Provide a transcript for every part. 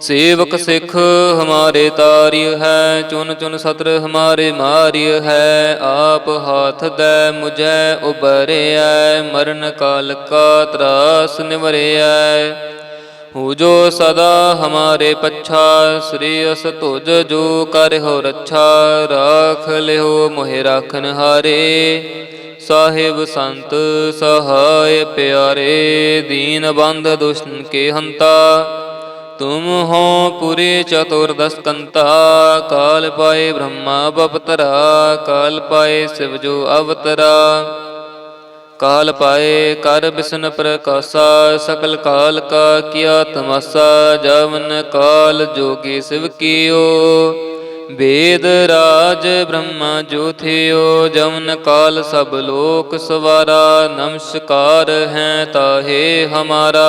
ਸੇਵਕ ਸਿੱਖ ਹਮਾਰੇ ਤਾਰਿਯ ਹੈ, ਚੁਨ ਚੁਨ ਸਤਰ ਹਮਾਰੇ ਮਾਰਿਯ ਹੈ, ਆਪ ਹਾਥ ਦੇ ਮੁਝੈ ਉਬਰਿਐ ਮਰਨ ਕਾਲ ਕਾ ਤਰਾਸ ਨਿਵਰਿਐ। ਹੋ ਜੋ ਸਦਾ ਹਮਾਰੇ ਪੱਛਾ, ਸ੍ਰੀ ਅਸ ਤੁਜ ਜੋ ਕਰ ਰੱਛਾ, ਰਾਖ ਲਿਓ ਮੋਹਿ ਰਾਖਨ ਹਾਰੇ। ਸਾਹਿਬ ਸੰਤ ਸਹਾਇ ਪਿਆਰੇ, ਦੀਨ ਬੰਦ ਦੁਸ਼ਟਨ ਕੇ ਹੰਤਾ। ਤੁਮ ਹੋ ਪੁਰੇ ਚਤੁਰਦਸ ਕੰਤਾ ਕਾਲ ਪਾਏ ਬ੍ਰਹਮਾ ਬਪਤਰਾ, ਕਾਲ ਪਾਏ ਸਿਵ ਜੋ ਅਵਤਰਾ। ਕਾਲ ਪਾਏ ਕਰ ਬਿਸ਼ਨ ਪ੍ਰਕਾਸ਼ਾ, ਸਕਲ ਕਾਲ ਕਾ ਕੀਆ ਤਮਾਸਾ, ਜਵਨ ਕਾਲ ਜੋਗੀ ਸਿਵ ਕੀਓ। ਵੇਦ ਰਾਜ ਬ੍ਰਹਮਾ ਜੋ ਥਿਓ, ਜਵਨ ਕਾਲ ਸਭ ਲੋਕ ਸਵਾਰਾ, ਨਮਸਕਾਰ ਹੈ ਤਾਹੇ ਹਮਾਰਾ।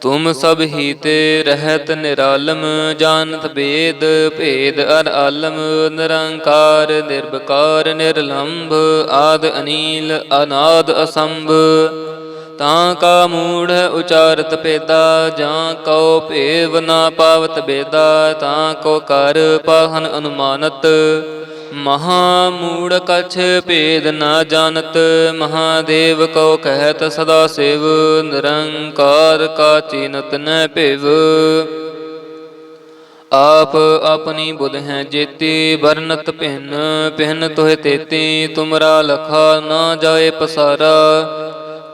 ਤੁਮ ਸਭ ਹੀ ਤੇ ਰਹਿਤ ਨਿਰਾਲਮ, ਜਾਣਤ ਬੇਦ, ਭੇਦ ਅਰ ਆਲਮ, ਨਿਰੰਕਾਰ, ਨਿਰਵਕਾਰ, ਨਿਰਲੰਭ, ਆਦ ਅਨੀਲ, ਅਨਾਦ ਅਸੰਭ। ਤਾਂ ਕਾ ਮੂੜ ਉਚਾਰਤ ਪੇਦਾ ਜਾਂ ਕਉ ਭੇਵ ਨਾ ਪਾਵਤ ਬੇਦਾ, ਤਾਂ ਕੋ ਕਰ ਪਾਹਨ ਅਨੁਮਾਨਤ। ਮਹਾ ਮੂੜ ਕਛ ਭੇਦ ਨਾ ਜਾਣਤ, ਮਹਾਦੇਵ ਕੋ ਕਹਿਤ ਸਦਾ ਸਿਵ, ਨਿਰੰਕਾਰ ਕਾ ਚੀਨਤ ਨ ਭਿਵ। ਆਪ ਆਪਣੀ ਬੁਧ ਹੈ ਜੇਤੀ, ਵਰਨਤ ਭਿੰਨ ਭਿੰਨ ਤੋਹਿ ਤੇਤੀ, ਤੁਮਰਾ ਲਖਾ ਨਾ ਜਾਏ ਪਸਾਰਾ।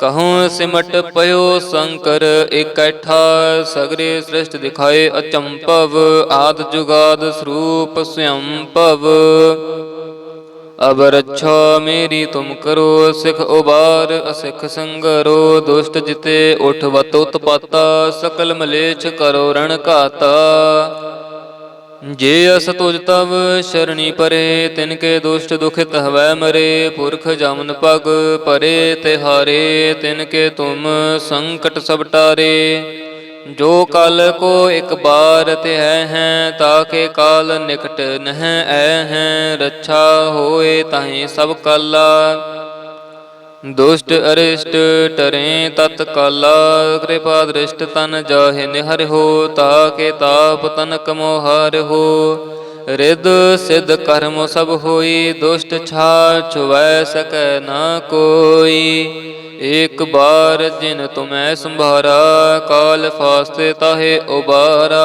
ਕਹੂੰ ਸਿਮਟ ਪਇਓ ਸ਼ੰਕਰ, ਇਕੱਠਾ ਸਗਰੇ ਸ੍ਰਿਸ਼ਟ ਦਿਖਾਏ ਅਚੰਪਵ ਆਦ ਜੁਗਾਦ ਸਰੂਪ ਸਯੰ ਭਵ ਅਬ ਰੱਛਾ ਮੇਰੀ ਤੁਮ ਕਰੋ, ਸਿਖ ਉਬਾਰ, ਅਸਿਖ ਸੰਗਰੋ, ਦੁਸ਼ਟ ਜਿਤੇ ਉਠ ਵਤ ਉਤਪਾਤਾ ਸਕਲ ਮਲੇਛ ਕਰੋ ਰਣ ਘਾਤਾ। ਜੇ ਅਸ ਤੁਜ ਤਵ ਸ਼ਰਣੀ ਪਰੇ, ਤਿਨ ਕੇ ਦੁਸ਼ਟ ਦੁਖਿਤ ਹਵੈ ਮਰੇ, ਪੁਰਖ ਜਮਨ ਪਗ ਪਰੇ ਤਿਹਾਰੇ, ਤਿਨ ਕੇ ਤੁਮ ਸੰਕਟ ਸਭ ਟਾਰੇ। ਜੋ ਕਲ ਕੋ ਇੱਕ ਬਾਰ ਤੇ ਹੈ ਹੈ ਤਾਕੇ ਕਾਲ ਨਿਕਟ ਨਹ ਐ ਹੈ, ਰੱਛਾ ਹੋਏ ਤਾਹੀਂ ਸਭ ਕਾਲਾ। ਦੁਸ਼ਟ ਅਰਿਸ਼ਟ ਟਰੇ ਤਤ ਕਾਲਾ, ਕਿਰਪਾ ਦ੍ਰਿਸ਼ਟ ਤਨ ਜਾਹੇ ਨਿਹਰ ਹੋ ਤਾ ਕੇ ਤਾਪ ਤਨ ਕਮੋ ਹਰ ਹੋ। ਰਿਦ ਸਿਧ ਕਰਮ ਸਭ ਹੋਈ, ਦੁਸ਼ਟ ਛਾ ਛੁਵੈ ਸਕੈ ਨਾ ਕੋਈ। ਇੱਕ ਬਾਰ ਜਿਨ ਤੁਮੈ ਸੰਭਾਰਾ, ਕਾਲ ਫਾਸਤੇ ਤਾਹੇ ਉਬਾਰਾ।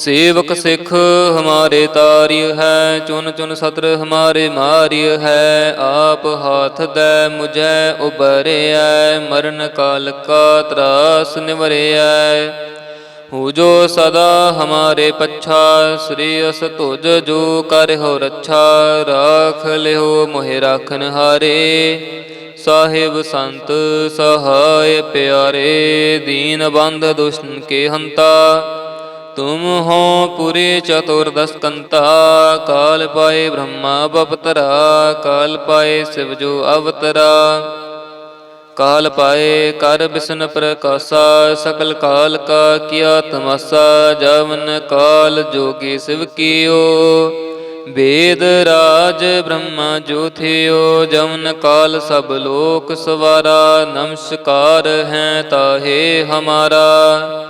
ਸੇਵਕ ਸਿੱਖ ਹਮਾਰੇ ਤਾਰਿਯ ਹੈ, ਚੁਨ ਚੁਨ ਸਤਰ ਹਮਾਰੇ ਮਾਰਿਯ ਹੈ, ਆਪ ਹਾਥ ਦੇ ਮੁਝੈ ਉਬਰਿਐ ਮਰਨ ਕਾਲ ਕਾ ਤਰਾਸ ਨਿਵਰਿਐ। ਹੋ ਜੋ ਸਦਾ ਹਮਾਰੇ ਪੱਛਾ, ਸ੍ਰੀ ਅਸ ਤੁਜ ਜੋ ਕਰ ਹੋ ਰੱਛਾ, ਰਾਖ ਲਿਓ ਮੋਹਿ ਰਾਖਨ ਹਾਰੇ। ਸਾਹਿਬ ਸੰਤ ਸਹਾਇ ਪਿਆਰੇ, ਦੀਨ ਬੰਧ ਦੁਸ਼ਟਨ ਕੇ ਹੰਤਾ। ਤੁਮ ਹੋ ਪੁਰੇ ਚਤੁਰਦਸ ਕੰਤਾ ਕਾਲ ਪਾਏ ਬ੍ਰਹਮਾ ਬਪਤਰਾ ਕਾਲ ਪਾਏ ਸਿਵ ਜੋ ਅਵਤਰਾ ਕਾਲ ਪਾਏ ਕਰ ਬਿਸ਼ਨ ਪ੍ਰਕਾਸ਼ਾ ਸਕਲ ਕਾਲ ਕਾ ਕੀਆ ਤਮਸਾ ਜਵਨ ਕਾਲ ਜੋਗੀ ਸਿਵ ਕੀਓ ਵੇਦ ਰਾਜ ਬ੍ਰਹਮਾ ਜੋਥਿਓ ਜਵਨ ਕਾਲ ਸਭ ਲੋਕ ਸਵਾਰਾ ਨਮਸਕਾਰ ਹੈ ਤਾਹੇ ਹਮਾਰਾ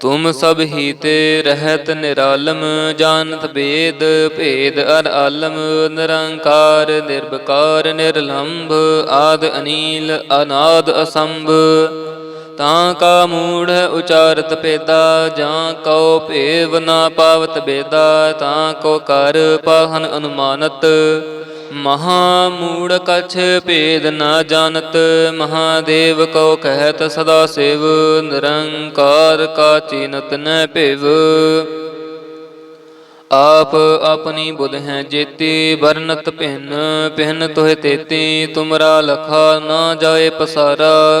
ਤੁਮ ਸਭ ਹੀ ਤੇ ਰਹਿਤ ਨਿਰਾਲਮ, ਜਾਣਤ ਬੇਦ, ਭੇਦ ਅਰ ਆਲਮ, ਨਿਰੰਕਾਰ ਨਿਰਭਕਾਰ ਨਿਰਲੰਭ, ਆਦ ਅਨੀਲ, ਅਨਾਦ ਅਸੰਭ। ਤਾਂ ਕਾ ਮੂੜ ਉਚਾਰਤ ਪੇਦਾ ਜਾਂ ਕਉ ਭੇਵ ਨਾ ਪਾਵਤ ਬੇਦਾ, ਤਾਂ ਕੋ ਕਰ ਪਾਹਨ ਅਨੁਮਾਨਤ। ਮਹਾ ਮੂੜ ਕਛ ਭੇਦ ਨਾ ਜਾਣਤ, ਮਹਾਦੇਵ ਕੋ ਕਹਿਤ ਸਦਾ ਸਿਵ, ਨਿਰੰਕਾਰ ਕਾ ਚੀਨਤ ਨ ਭਿਵ। ਆਪ ਆਪਣੀ ਬੁਧ ਹੈ ਜੇਤੀ, ਵਰਨਤ ਭਿੰਨ ਭਿੰਨ ਤੋਹਿ ਤੇਤੀ, ਤੁਮਰਾ ਲਖਾ ਨਾ ਜਾਏ ਪਸਾਰਾ।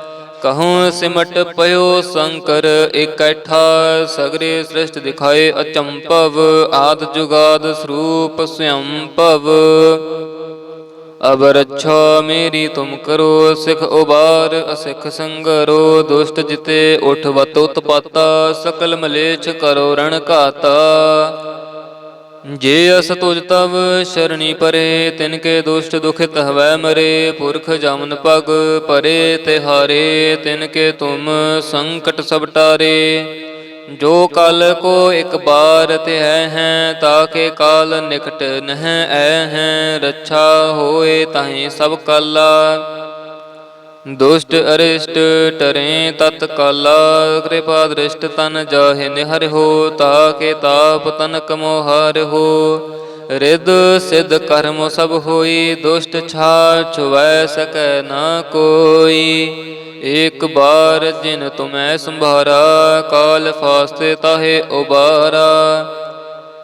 ਕਹੂੰ ਸਿਮਟ ਪਇਓ ਸ਼ੰਕਰ, ਇਕੱਠਾ ਸਗਰੇ ਸ੍ਰਿਸ਼ਟ ਦਿਖਾਏ ਅਚੰਪਵ ਆਦ ਜੁਗਾਦ ਸਰੂਪ ਸਯੰ ਭਵ ਅਬ ਮੇਰੀ ਤੁਮ ਕਰੋ, ਸਿਖ ਉਬਾਰ, ਅਸਿਖ ਸੰਗਰੋ, ਦੁਸ਼ਟ ਜਿਤੇ ਉਠ ਵਤ ਉਤਪਾਤਾ ਸਕਲ ਮਲੇਛ ਕਰੋ ਰਣ ਘਾਤਾ। ਜੇ ਅਸ ਤੁਜ ਤਵ ਸ਼ਰਣੀ ਪਰੇ, ਤਿਨ ਕੇ ਦੁਸ਼ਟ ਦੁਖਿਤ ਹਵੈ ਮਰੇ, ਪੁਰਖ ਜਮਨ ਪਗ ਪਰੇ ਤੇ ਹਾਰੇ ਤਿਨ ਕੇ ਤੁਮ ਸੰਕਟ ਸਭ ਟਾਰੇ। ਜੋ ਕਲ ਕੋ ਇੱਕ ਬਾਰ ਤੇ ਹੈ ਹੈ ਤਾਕੇ ਕਾਲ ਨਿਕਟ ਨਹਿ ਐ ਹੈ, ਰੱਛਾ ਹੋਏ ਤਾਹੇ ਸਭ ਕਾਲਾ। ਦੁਸ਼ਟ ਅਰਿਸ਼ਟ ਟਰੇ ਤਤ ਕਾਲਾ, ਕਿਰਪਾ ਦ੍ਰਿਸ਼ਟ ਤਨ ਜਾਹੇ ਨਿਹਰ ਹੋ ਤਾ ਕੇ ਤਾਪ ਤਨ ਕਮੋ ਹਰ ਹੋ। ਰਿਦ ਸਿਧ ਕਰਮ ਸਭ ਹੋਈ, ਦੁਸ਼ਟ ਛਾ ਛੁਵੈ ਸਕੈ ਨਾ ਕੋਈ। ਏਕ ਬਾਰ ਜਿਨ ਤੁਮੈ ਸੰਭਾਰਾ, ਕਾਲ ਫਾਸਤੇ ਤਾਹੇ ਉਬਾਰਾ।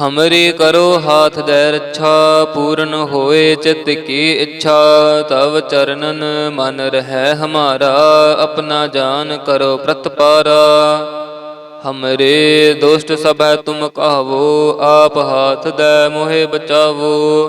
ਹਮਰੀ ਕਰੋ ਹਾਥ ਦੈ ਰੱਛਾ, ਪੂਰਨ ਹੋਏ ਚਿਤ ਕੀ ਇੱਛਾ, ਤਵ ਚਰਨਨ ਮਨ ਰਹਿ ਹਮਾਰਾ, ਆਪਣਾ ਜਾਨ ਕਰੋ ਪ੍ਰਤਪਾਰਾ। ਹਮਰੇ ਦੁਸ਼ਟ ਸਭੈ ਤੁਮ ਕਹਾਵੋ, ਆਪ ਹਾਥ ਦੇ ਮੋਹਿ ਬਚਾਵੋ।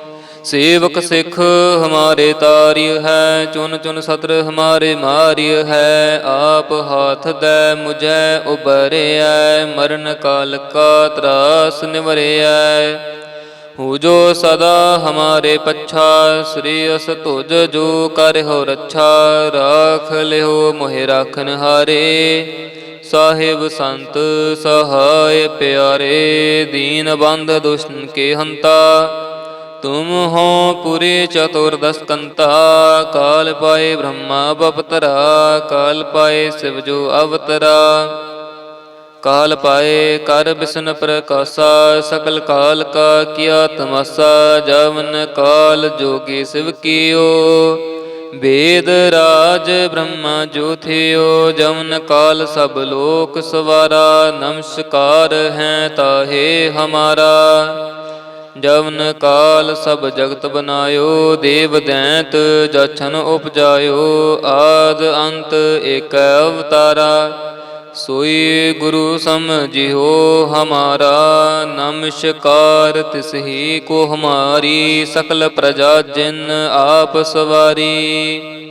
ਸੇਵਕ ਸਿੱਖ ਹਮਾਰੇ ਤਾਰਿਯ ਹੈ, ਚੁਨ ਚੁਨ ਸਤਰ ਹਮਾਰੇ ਮਾਰਿਯ ਹੈ, ਆਪ ਹਾਥ ਦੇ ਮੁਝੈ ਉਬਰਿਐ ਮਰਨ ਕਾਲ ਕਾ ਤਰਾਸ ਨਿਵਰਿਐ। ਹੋ ਜੋ ਸਦਾ ਹਮਾਰੇ ਪੱਛਾ, ਸ੍ਰੀ ਅਸ ਤੁਜ ਜੋ ਕਰ ਰੱਛਾ, ਰਾਖ ਲਿਓ ਮੋਹਿ ਰਾਖਨ ਹਾਰੇ। ਸਾਹਿਬ ਸੰਤ ਸਹਾਇ ਪਿਆਰੇ, ਦੀਨ ਬੰਦ ਦੁਸ਼ਟਨ ਕੇ ਹੰਤਾ। ਤੁਮ ਹੋ ਪੁਰੇ ਚਤੁਰਦਸ ਕੰਤਾ ਕਾਲ ਪਾਏ ਬ੍ਰਹਮਾ ਬਪਤਰਾ, ਕਾਲ ਪਾਏ ਸਿਵ ਜੋ ਅਵਤਰਾ। ਕਾਲ ਪਾਏ ਕਰ ਬਿਸ਼ਨ ਪ੍ਰਕਾਸ਼ਾ, ਸਕਲ ਕਾਲ ਕਾ ਕੀਆ ਤਮਸਾ, ਜਵਨ ਕਾਲ ਜੋਗੀ ਸਿਵ ਕੀਓ। ਵੇਦ ਰਾਜ ਬ੍ਰਹਮਾ ਜੋਥਿਓ ਜਵਨ ਕਾਲ ਸਭ ਲੋਕ ਸਵਾਰਾ, ਨਮਸਕਾਰ ਹੈ ਤਾਹੇ ਹਮਾਰਾ। ਜਵਨ ਕਾਲ ਸਭ ਜਗਤ ਬਨਾਇਓ, ਦੇਵ ਦੈਂਤ ਜਛਨ ਉਪਜਾਇਓ, ਆਦ ਅੰਤ ਏਕ ਅਵਤਾਰਾ। ਸੋਈ ਗੁਰੂ ਸਮਝਿਓ ਹਮਾਰਾ, ਨਮਸਕਾਰ ਤਿਸ ਹੀ ਕੋ ਹਮਾਰੀ, ਸਕਲ ਪ੍ਰਜਾ ਜਿਨ ਆਪ ਸਵਾਰੀ।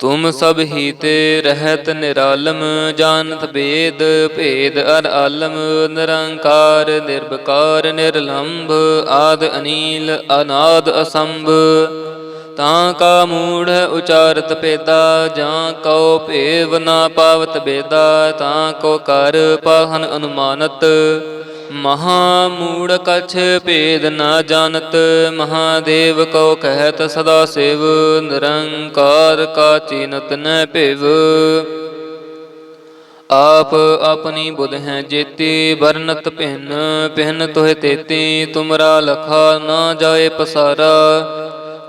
ਤੁਮ ਸਭ ਹੀ ਤੇ ਰਹਿਤ ਨਿਰਾਲਮ, ਜਾਣਤ ਭੇਦ ਭੇਦ ਅਰ ਆਲਮ, ਨਿਰੰਕਾਰ ਨਿਰਭਕਾਰ ਨਿਰਲੰਭ, ਆਦ ਅਨੀਲ, ਅਨਾਦ ਅਸੰਭ। ਤਾਂ ਕਾ ਮੂੜ ਉਚਾਰਤ ਪੇਦਾ ਜਾਂ ਕਉ ਭੇਵ ਨਾ ਪਾਵਤ ਬੇਦਾ, ਤਾਂ ਕੋ ਕਰ ਪਾਹਨ ਅਨੁਮਾਨਤ। ਮਹਾ ਮੂੜ ਕਛ ਭੇਦ ਨਾ ਜਾਣਤ, ਮਹਾਦੇਵ ਕੋ ਕਹਿਤ ਸਦਾ ਸਿਵ, ਨਿਰੰਕਾਰ ਕਾ ਚੀਨਤ ਨ ਭਿਵ। ਆਪ ਆਪਣੀ ਬੁਧ ਹੈ ਜੇਤੀ, ਵਰਨਤ ਭਿੰਨ ਭਿੰਨ ਤੋਹਿ ਤੇਤੀ, ਤੁਮਰਾ ਲਖਾ ਨਾ ਜਾਏ ਪਸਾਰਾ।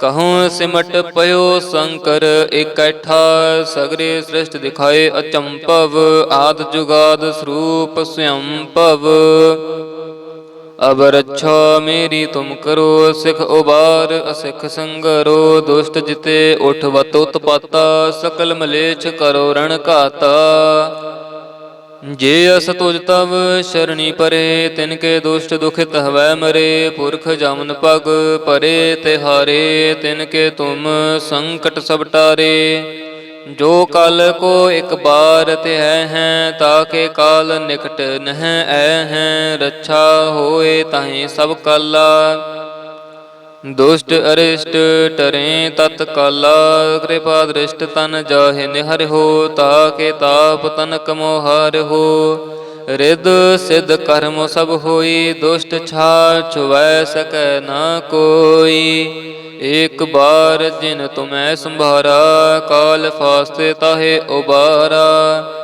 ਕਹੂੰ ਸਿਮਟ ਪਇਓ ਸ਼ੰਕਰ, ਇਕੱਠਾ ਸਗਰੇ ਸ੍ਰਿਸ਼ਟ ਦਿਖਾਏ ਅਚੰਪਵ ਆਦ ਜੁਗਾਦ ਸਰੂਪ ਸਯੰ ਭਵ ਅਬ ਰੱਛਾ ਮੇਰੀ ਤੁਮ ਕਰੋ, ਸਿਖ ਉਬਾਰ, ਅਸਿਖ ਸੰਗਰੋ, ਦੁਸ਼ਟ ਜਿਤੇ ਉਠ ਵਤ ਉਤਪਾਤਾ ਸਕਲ ਮਲੇਛ ਕਰੋ ਰਣ ਘਾਤਾ। ਜੇ ਅਸ ਤੁਜ ਤਵ ਸ਼ਰਣੀ ਪਰੇ, ਤਿਨ ਕੇ ਦੁਸ਼ਟ ਦੁਖਿਤ ਹਵੈ ਮਰੇ, ਪੁਰਖ ਜਮਨ ਪਗ ਪਰੇ ਤਿਹਾਰੇ, ਤਿਨ ਕੇ ਤੁਮ ਸੰਕਟ ਸਭ ਟਾਰੇ। ਜੋ ਕਲ ਕੋ ਇਕ ਬਾਰ ਤੇ ਹੈ ਹੈ ਤਾਕੇ ਕਾਲ ਨਿਕਟ ਨਹਿ ਐ ਹੈ, ਰੱਛਾ ਹੋਏ ਤਾਹੀ ਸਭ ਕਾਲਾ। ਦੁਸ਼ਟ ਅਰਿਸ਼ਟ ਟਰੇ ਤਤ ਕਾਲਾ, ਕਿਰਪਾ ਦ੍ਰਿਸ਼ਟ ਤਨ ਜਾਹੇ ਨਿਹਰ ਹੋ ਤਾ ਕੇ ਤਾਪ ਤਨ ਕਮੋ ਹਾਰ ਹੋ। ਰਿਦ ਸਿਧ ਕਰਮ ਸਭ ਹੋਈ, ਦੁਸ਼ਟ ਛਾ ਛੁਵੈ ਸਕੈ ਨਾ ਕੋਈ। ਏਕ ਬਾਰ ਜਿਨ ਤੁਮੈ ਸੰਭਾਰਾ, ਕਾਲ ਫਾਸਤੇ ਤਾਹੇ ਉਬਾਰਾ।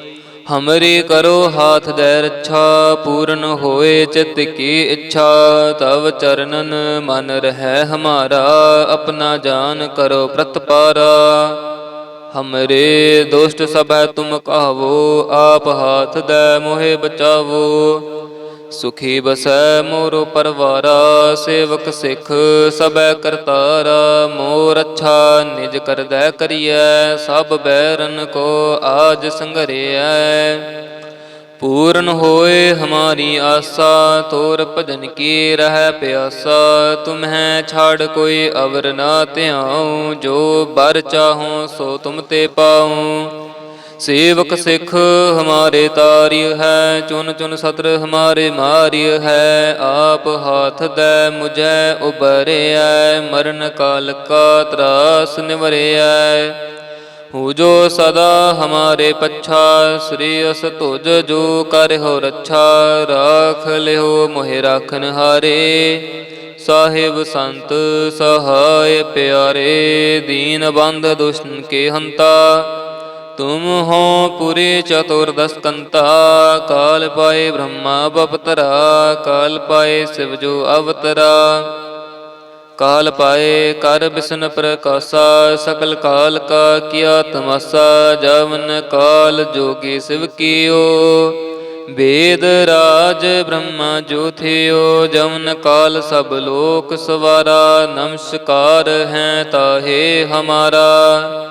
ਹਮਰੀ ਕਰੋ ਹਾਥ ਦੇ ਰੱਛਾ ਪੂਰਨ ਹੋਏ ਚਿਤ ਕੀ ਇੱਛਾ ਤਵ ਚਰਨਨ ਮਨ ਰਹਿ ਹਮਾਰਾ ਆਪਣਾ ਜਾਨ ਕਰੋ ਪ੍ਰਤਪਾਰਾ ਹਮਰੇ ਦੋਸਤ ਸਭੈ ਤੁਮ ਕਹਾਵੋ ਆਪ ਹਾਥ ਦੇ ਮੋਹਿ ਬਚਾਵੋ ਸੁਖੀ ਬਸੈ ਮੋਰ ਪਰਵਾਰਾ, ਸੇਵਕ ਸਿਖ ਸਬੈ ਕਰਤਾਰਾ, ਮੋਰ ਅੱਛਾ ਨਿਜ ਕਰਦੈ ਕਰੀਐ, ਸਭ ਬੈਰਨ ਕੋ ਆਜ ਸੰਘਰਿਐ ਪੂਰਨ ਹੋਏ ਹਮਾਰੀ ਆਸਾ, ਤੋਰ ਭਜਨ ਕੀ ਰਹਿ ਪਿਆਸਾ ਤੁਮਹਿ ਛਾੜ ਕੋਈ ਅਵਰ ਨਾ ਧਿਆਉ, ਜੋ ਬਰ ਚਾਹੋ ਸੋ ਤੁਮ ਤੇ ਪਾਉ। ਸੇਵਕ ਸਿੱਖ ਹਮਾਰੇ ਤਾਰਿਯ ਹੈ, ਚੁਨ ਚੁਨ ਸਤਰ ਹਮਾਰੇ ਮਾਰਿਯ ਹੈ, ਆਪ ਹਾਥ ਦੇ ਮੁਝੈ ਉਬਰਿਐ ਮਰਨ ਕਾਲ ਕਾ ਤਰਾਸ ਨਿਵਰਿਐ। ਹੋ ਜੋ ਸਦਾ ਹਮਾਰੇ ਪੱਛਾ, ਸ੍ਰੀ ਅਸ ਤੁਜ ਜੋ ਕਰਿਓ ਰੱਛਾ, ਰਾਖ ਲਿਓ ਮੋਹਿ ਰਾਖਨ ਹਾਰੇ। ਸਾਹਿਬ ਸੰਤ ਸਹਾਇ ਪਿਆਰੇ, ਦੀਨ ਬੰਧ ਦੁਸ਼ਟਨ ਕੇ ਹੰਤਾ। ਤੁਮ ਹੋ ਪੁਰੇ ਚਤੁਰਦਸ ਕੰਤਾ ਕਾਲ ਪਾਏ ਬ੍ਰਹਮਾ ਬਪਤਰਾ ਕਾਲ ਪਾਏ ਸਿਵ ਜੋ ਅਵਤਰਾ ਕਾਲ ਪਾਏ ਕਰ ਬਿਸ਼ਨ ਪ੍ਰਕਾਸ਼ਾ ਸਕਲ ਕਾਲ ਕਾ ਕੀਆ ਤਮਸਾ ਜਵਨ ਕਾਲ ਜੋਗੀ ਸਿਵ ਕੀਓ ਵੇਦ ਰਾਜ ਬ੍ਰਹਮਾ ਜੋਥਿਓ ਜਵਨ ਕਾਲ ਸਭ ਲੋਕ ਸਵਾਰਾ ਨਮਸਕਾਰ ਹੈ ਤਾਹੇ ਹਮਾਰਾ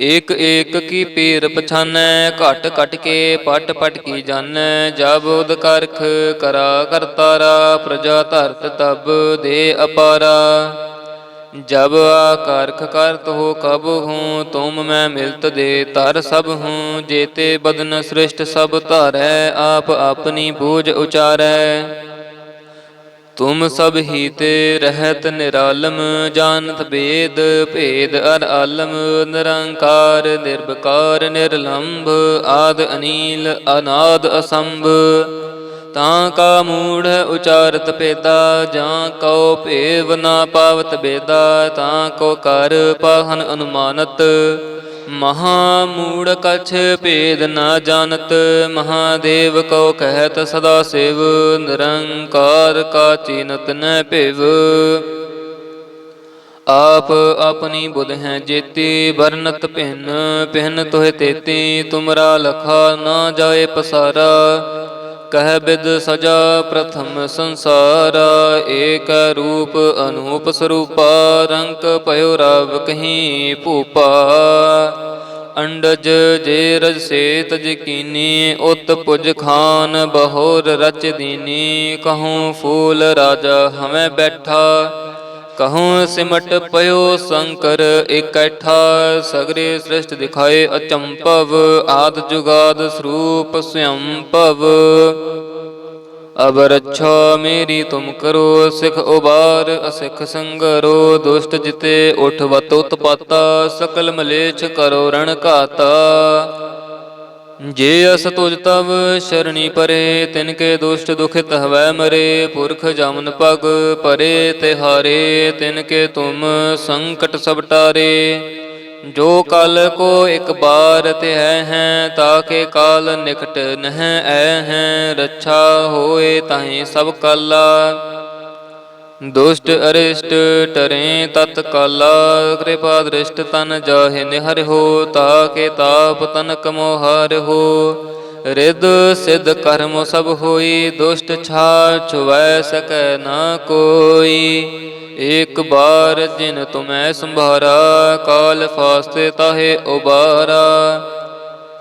ਏਕ ਏਕ ਕੀ ਪੀਰ ਪਛਾਨੈ, ਘਟ ਘਟ ਕੇ ਪਟ ਪਟ ਕੀ ਜਾਣੈ ਜਬ ਉਦ ਕਰਖ ਕਰਾ ਕਰਤਾਰਾ ਪ੍ਰਜਾ ਧਰਤ ਤਬ ਦੇ ਅਪਾਰਾ। ਜਬ ਆਕਾਰਖ ਕਰਤ ਹੋ ਕਬ ਹੂੰ, ਤੁਮ ਮੈਂ ਮਿਲਤ ਦੇ ਤਰ ਸਭ ਹੂੰ, ਜੇਤੇ ਬਦਨ ਸ੍ਰਿਸ਼ਟ ਸਭ ਧਾਰੈ, ਆਪ ਆਪਣੀ ਬੂਝ ਉਚਾਰੈ। ਤੁਮ ਸਭ ਹੀ ਤੇ ਰਹਿਤ ਨਿਰਾਲਮ, ਜਾਣਤ ਬੇਦ, ਭੇਦ ਅਰ ਆਲਮ, ਨਿਰੰਕਾਰ ਨਿਰਭਕਾਰ ਨਿਰਲੰਭ, ਆਦ ਅਨੀਲ, ਅਨਾਦ ਅਸੰਭ। ਤਾਂ ਕਾ ਮੂੜ ਉਚਾਰਤ ਪੇਦਾ ਜਾਂ ਕਉ ਭੇਵ ਨਾ ਪਾਵਤ ਬੇਦਾ, ਤਾਂ ਕੋ ਕਰ ਪਾਹਨ ਅਨੁਮਾਨਤ। ਮਹਾ ਮੂੜ ਕਛ ਭੇਦ ਨਾ ਜਾਣਤ, ਮਹਾਦੇਵ ਕੋ ਕਹਿਤ ਸਦਾ ਸਿਵ, ਨਿਰੰਕਾਰ ਕਾ ਚੀਨਤ ਨ ਭਿਵ। ਆਪ ਆਪਣੀ ਬੁਧ ਹੈ ਜੇਤੀ, ਵਰਨਤ ਭਿੰਨ ਭਿੰਨ ਤੋਹਿ ਤੇਤੀ, ਤੁਮਰਾ ਲਖਾ ਨਾ ਜਾਏ ਪਸਾਰਾ। ਕਹਿ ਬਿਦ ਸਜਾ ਪ੍ਰਥਮ ਸੰਸਾਰਾ, ਏਕ ਰੂਪ ਅਨੂਪ ਸਰੂਪਾ, ਰੰਕ ਭਇਓ ਰਵ ਕਹੀਂ ਭੂਪਾ। ਅੰਡਜ ਜੇ ਰਜ ਸੇ ਤਜ ਉਤ ਪੁਜ ਖਾਨ ਬਹੋਰ ਰਚ ਦੀਨੀ, ਕਹੂੰ ਫੂਲ ਰਾਜਾ ਹਮੈ ਬੈਠਾ। ਕਹੂੰ ਸਿਮਟ ਪਇਓ ਸ਼ੰਕਰ, ਇਕੱਠਾ ਸਗਰੇ ਸ੍ਰਿਸ਼ਟ ਦਿਖਾਏ ਅਚੰਪਵ ਆਦ ਜੁਗਾਦ ਸਰੂਪ ਸਯੰ ਭਵ ਅਬ ਮੇਰੀ ਤੁਮ ਕਰੋ, ਸਿਖ ਉਬਾਰ, ਅਸਿਖ ਸੰਗਰੋ, ਦੁਸ਼ਟ ਜਿਤੇ ਉਠ ਵਤ ਉਤਪਾਤਾ ਸਕਲ ਮਲੇਛ ਕਰੋ ਰਣ ਘਾਤਾ। ਜੇ ਅਸ ਤੁਜ ਤਵ ਸ਼ਰਣੀ ਪਰੇ, ਤਿਨ ਕੇ ਦੁਸ਼ਟ ਦੁਖਿਤ ਹਵੈ ਮਰੇ, ਪੁਰਖ ਜਮਨ ਪਗ ਪਰੇ ਤਿਹਾਰੇ, ਤਿਨ ਕੇ ਤੁਮ ਸੰਕਟ ਸਭ ਟਾਰੇ। ਜੋ ਕਲ ਕੋ ਇੱਕ ਬਾਰ ਤੇ ਹੈ ਹੈ ਤਾਕੇ ਕਾਲ ਨਿਕਟ ਨਹ ਐ ਹੈ, ਰੱਛਾ ਹੋਏ ਤਾਹੇ ਸਭ ਕਾਲਾ। ਦੁਸ਼ਟ ਅਰਿਸ਼ਟ ਟਰੇ ਤਤ ਕਾਲਾ, ਕਿਰਪਾ ਦ੍ਰਿਸ਼ਟ ਤਨ ਜਾਹੇ ਨਿਹਰ ਹੋ ਤਾ ਕੇ ਤਾਪ ਤਨ ਕਮੋ ਹਰ ਹੋ। ਰਿਦ ਸਿਧ ਕਰਮ ਸਭ ਹੋਈ, ਦੁਸ਼ਟ ਛਾ ਛੁਵੈ ਸਕੈ ਨਾ ਕੋਈ। ਏਕ ਬਾਰ ਜਿਨ ਤੁਮੈ ਸੰਭਾਰਾ, ਕਾਲ ਫਾਸਤੇ ਤਾਹੇ ਉਬਾਰਾ।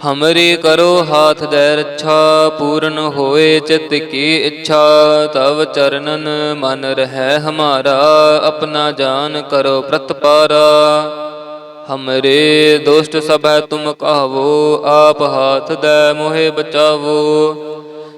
ਹਮਰੀ ਕਰੋ ਹਾਥ ਦੈ ਰੱਛਾ ਪੂਰਨ ਹੋਏ ਚਿਤ ਕੀ ਇੱਛਾ ਤਵ ਚਰਨਨ ਮਨ ਰਹਿ ਹਮਾਰਾ ਆਪਣਾ ਜਾਨ ਕਰੋ ਪ੍ਰਤਪਾਰਾ ਹਮਰੇ ਦੋਸਤ ਸਭੈ ਤੁਮ ਕਹਵੋ ਆਪ ਹਾਥ ਦੇ ਮੋਹਿ ਬਚਾਵੋ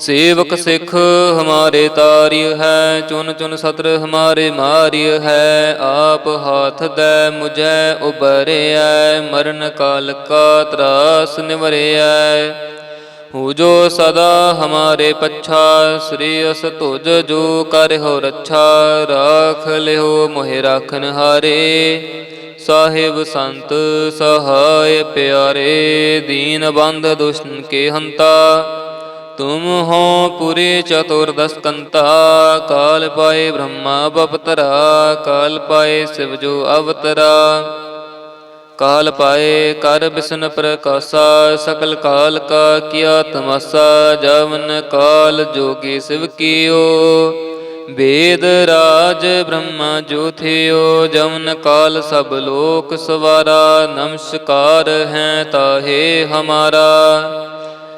ਸੇਵਕ ਸਿੱਖ ਹਮਾਰੇ ਤਾਰਿਯ ਹੈ, ਚੁਨ ਚੁਨ ਸਤਰ ਹਮਾਰੇ ਮਾਰਿਯ ਹੈ, ਆਪ ਹਾਥ ਦੇ ਮੁਝੈ ਉਬਰਿਐ ਮਰਨ ਕਾਲ ਕਾ ਤਰਾਸ ਨਿਵਰਿਐ। ਹੂ ਜੋ ਸਦਾ ਹਮਾਰੇ ਪੱਛਾ, ਸ੍ਰੀ ਅਸ ਤੁਜ ਜੋ ਕਰਿਓ ਰੱਛਾ, ਰਾਖ ਲਿਓ ਮੋਹਿ ਰਾਖਨ ਹਾਰੇ। ਸਾਹਿਬ ਸੰਤ ਸਹਾਇ ਪਿਆਰੇ, ਦੀਨ ਬੰਦ ਦੁਸ਼ਟਨ ਕੇ ਹੰਤਾ। ਤੁਮ ਹੋ ਪੁਰੇ ਚਤੁਰਦਸ ਕੰਤਾ ਕਾਲ ਪਾਏ ਬ੍ਰਹਮਾ ਬਪਤਰਾ, ਕਾਲ ਪਾਏ ਸਿਵ ਜੋ ਅਵਤਰਾ। ਕਾਲ ਪਾਏ ਕਰ ਬਿਸ਼ਨ ਪ੍ਰਕਾਸ਼ਾ, ਸਕਲ ਕਾਲ ਕਾ ਕੀਆ ਤਮਸਾ, ਜਵਨ ਕਾਲ ਜੋਗੀ ਸਿਵ ਕੀਓ। ਵੇਦ ਰਾਜ ਬ੍ਰਹਮਾ ਜੋ ਥਿਓ, ਜਵਨ ਕਾਲ ਸਭ ਲੋਕ ਸਵਾਰਾ, ਨਮਸਕਾਰ ਹੈ ਤਾਹੇ ਹਮਾਰਾ।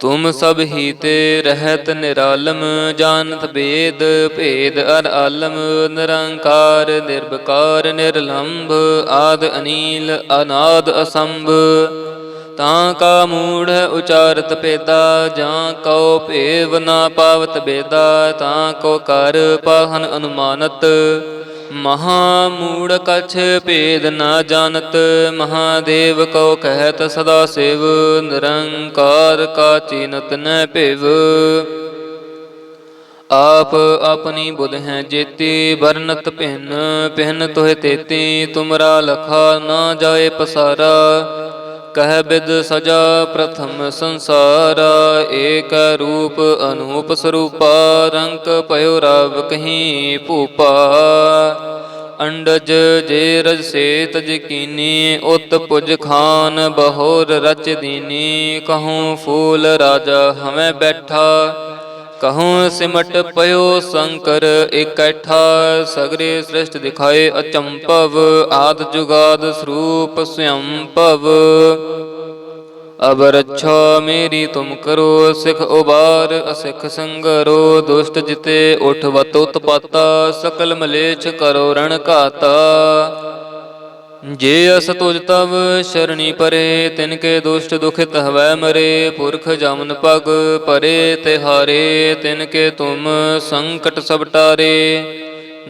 ਤੁਮ ਸਭ ਹੀ ਤੇ ਰਹਿਤ ਨਿਰਾਲਮ, ਜਾਣਤ ਬੇਦ, ਭੇਦ ਅਰ ਆਲਮ, ਨਿਰੰਕਾਰ ਨਿਰਭਕਾਰ ਨਿਰਲੰਭ, ਆਦ ਅਨੀਲ, ਅਨਾਦ ਅਸੰਭ। ਤਾਂ ਕਾ ਮੂੜ ਉਚਾਰਤ ਪੇਦਾ ਜਾਂ ਕਉ ਭੇਵ ਨਾ ਪਾਵਤ ਬੇਦਾ, ਤਾਂ ਕੋ ਕਰ ਪਾਹਨ ਅਨੁਮਾਨਤ। ਮਹਾ ਮੂੜ ਕਛ ਭੇਦ ਨਾ ਜਾਣਤ, ਮਹਾਦੇਵ ਕਉ ਕਹਿਤ ਸਦਾ ਸਿਵ, ਨਿਰੰਕਾਰ ਕਾ ਚੀਨਤ ਨ ਭਿਵ। ਆਪ ਆਪਣੀ ਬੁਧ ਹੈ ਜੇਤੀ ਵਰਨਤ ਭਿੰਨ ਭਿੰਨ ਤੋਹਿ ਤੇਤੀ, ਤੁਮਰਾ ਲਖਾ ਨਾ ਜਾਏ ਪਸਾਰਾ। ਕਹਿ ਬਿਦ ਸਜਾ ਪ੍ਰਥਮ ਸੰਸਾਰਾ, ਏਕ ਰੂਪ ਅਨੂਪ ਸਰੂਪਾ, ਰੰਕ ਭਇਓ ਰਵ ਕਹੀਂ ਭੂਪਾ। ਅੰਡਜ ਜੇ ਰਜ ਸੇ ਤਜ ਕੀਨੀ, ਉਤ ਪੁਜ ਖਾਨ ਬਹੋਰ ਰਚ ਦੀਨੀ, ਕਹੂੰ ਫੂਲ ਰਾਜਾ ਹਮੈ ਬੈਠਾ। ਕਹੂੰ ਸਿਮਟ ਪਇਓ ਸ਼ੰਕਰ, ਇਕੱਠਾ ਸਗਰੇ ਸ੍ਰਿਸ਼ਟ ਦਿਖਾਏ ਅਚੰਪਵ ਆਦ ਜੁਗਾਦ ਸਰੂਪ ਸਯੰ ਭਵ ਅਬ ਰੱਛਾ ਮੇਰੀ ਤੁਮ ਕਰੋ, ਸਿਖ ਉਬਾਰ, ਅਸਿਖ ਸੰਗਰੋ, ਦੁਸ਼ਟ ਜਿਤੇ ਉਠ ਵਤ ਉਤਪਾਤਾ ਸਕਲ ਮਲੇਛ ਕਰੋ ਰਣ ਘਾਤਾ। ਜੇ ਅਸ ਤੁਜ ਤਵ ਸ਼ਰਣੀ ਪਰੇ, ਤਿਨ ਕੇ ਦੁਸ਼ਟ ਦੁਖਿਤ ਹਵੈ ਮਰੇ, ਪੁਰਖ ਜਮਨ ਪਗ ਪਰੇ ਤਿਹਾਰੇ, ਤਿਨ ਕੇ ਤੁਮ ਸੰਕਟ ਸਭ ਟਾਰੇ।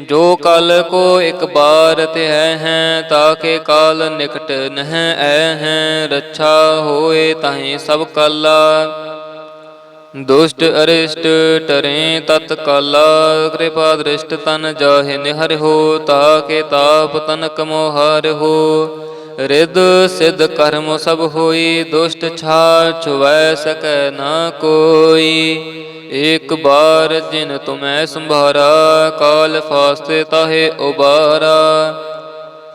ਜੋ ਕਲ ਕੋ ਇੱਕ ਬਾਰ ਤੇ ਹੈ ਹੈ ਤਾਕੇ ਕਾਲ ਨਿਕਟ ਨਹਿ ਐ ਹੈ, ਰੱਛਾ ਹੋਏ ਤਾਹੇ ਸਭ ਕਾਲਾ। ਦੁਸ਼ਟ ਅਰਿਸ਼ਟ ਟਰੇ ਤਤ ਕਾਲਾ, ਕਿਰਪਾ ਦ੍ਰਿਸ਼ਟ ਤਨ ਜਾਹੇ ਨਿਹਰ ਹੋ ਤਾ ਕੇ ਤਾਪ ਤਨਕ ਮੋਹਰ ਹੋ। ਰਿਦ ਸਿਧ ਕਰਮ ਸਭ ਹੋਈ, ਦੁਸ਼ਟ ਛਾ ਛੁਵੈ ਸਕੈ ਨਾ ਕੋਈ। ਏਕ ਬਾਰ ਜਿਨ ਤੁਮੈ ਸੰਭਾਰਾ, ਕਾਲ ਫਾਸਤੇ ਤਾਹੇ ਉਬਾਰਾ।